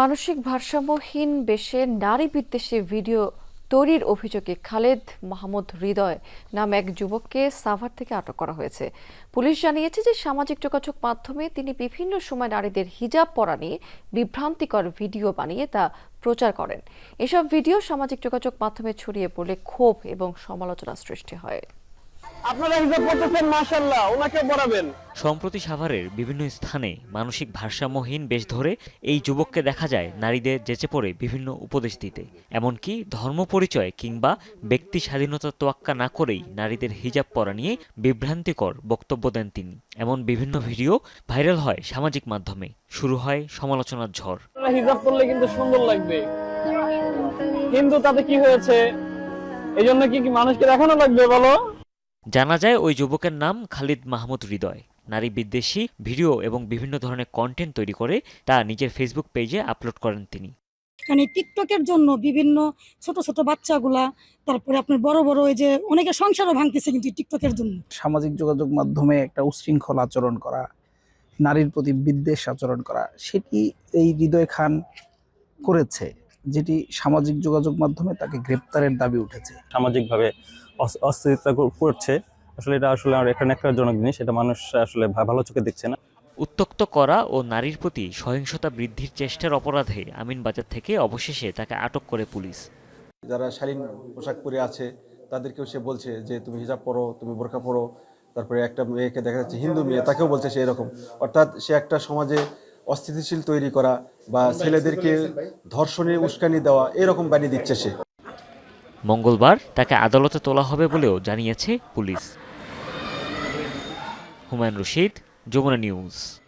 মানসিক ভারসাম্যহীন বেশে নারী বিদ্বেষী ভিডিও তৈরির অভিযোগে খালেদ মাহমুদ হৃদয় নাম এক যুবককে সাভার থেকে আটক করা হয়েছে। পুলিশ জানিয়েছে যে সামাজিক যোগাযোগ মাধ্যমে তিনি বিভিন্ন সময় নারীদের হিজাব পরা নিয়ে বিভ্রান্তিকর ভিডিও বানিয়ে তা প্রচার করেন। এসব ভিডিও সামাজিক যোগাযোগ মাধ্যমে ছড়িয়ে পড়লে ক্ষোভ এবং সমালোচনা সৃষ্টি হয়। আপনারা হিসাব করতেছেন মাশাল্লাহ ওনাকে পড়াবেন। সম্প্রতি সাভারের বিভিন্ন স্থানে মানসিক ভারসাম্যহীন বেশ ধরে এই যুবককে দেখা যায় নারীদের যেচে পড়ে বিভিন্ন উপদেশ দিতে। এমনকি ধর্ম পরিচয় কিংবা ব্যক্তি স্বাধীনতা তোয়াক্কা না করেই নারীদের হিজাব পরা নিয়ে বিভ্রান্তিকর বক্তব্য দেন তিনি। এমন বিভিন্ন ভিডিও ভাইরাল হয় সামাজিক মাধ্যমে। শুরু হয় সমালোচনার ঝড়। হিজাব করলে কিন্তু সুন্দর লাগবে। কিন্তু তাতে কি হয়েছে? এই জন্য কি কি মানুষকে দেখানো লাগবে বলো? জানা যায় ওই যুবকের নাম খালিদ মাহমুদ হৃদয়। নারী বিদ্বেষী ভিডিও এবং বিভিন্ন ধরনের কন্টেন্ট তৈরি করে তা নিজের ফেসবুক পেজে আপলোড করেন তিনি। মানে টিকটকের জন্য বিভিন্ন ছোট ছোট বাচ্চাগুলা তারপরে আপনার বড় বড় ওই যে অনেকে সংসারও ভাঙতেছে কিন্তু টিকটকের জন্য। সামাজিক যোগাযোগ মাধ্যমে একটা উশৃঙ্খল আচরণ করা নারীর প্রতি বিদ্বেষ আচরণ করা সেটি এই হৃদয় খান করেছে? যেটি সামাজিক যোগাযোগ মাধ্যমে তাকে গ্রেপ্তারের দাবি উঠেছে। সামাজিকভাবে অস- অস্থিরতা করছে। আসলে এটা আসলে আর একটা জনক জিনিস এটা মানুষ আসলে ভালো চোখে দেখছে না। উত্তক্ত করা ও নারীর প্রতি সহিংসতা বৃদ্ধির চেষ্টার অপরাধে আমিনবাজার থেকে অবশেষে তাকে আটক করে পুলিশ। যারা শালীন পোশাক পরে আছে তাদেরকেও সে বলছে যে তুমি হিজাব পরো তুমি বোরখা পরো। তারপরে একটা মেয়েকে দেখা যাচ্ছে হিন্দু মেয়ে তাকেও বলছে সে এরকম। অর্থাৎ সে একটা সমাজে অস্থিতিশীল তৈরি করা বা ছেলেদেরকে ধর্ষণে উস্কানি দেওয়া এরকম বাণী দিচ্ছে সে। মঙ্গলবার তাকে আদালতে তোলা হবে বলেও জানিয়েছে পুলিশ। হুমায়ুন রশিদ যমুনা নিউজ।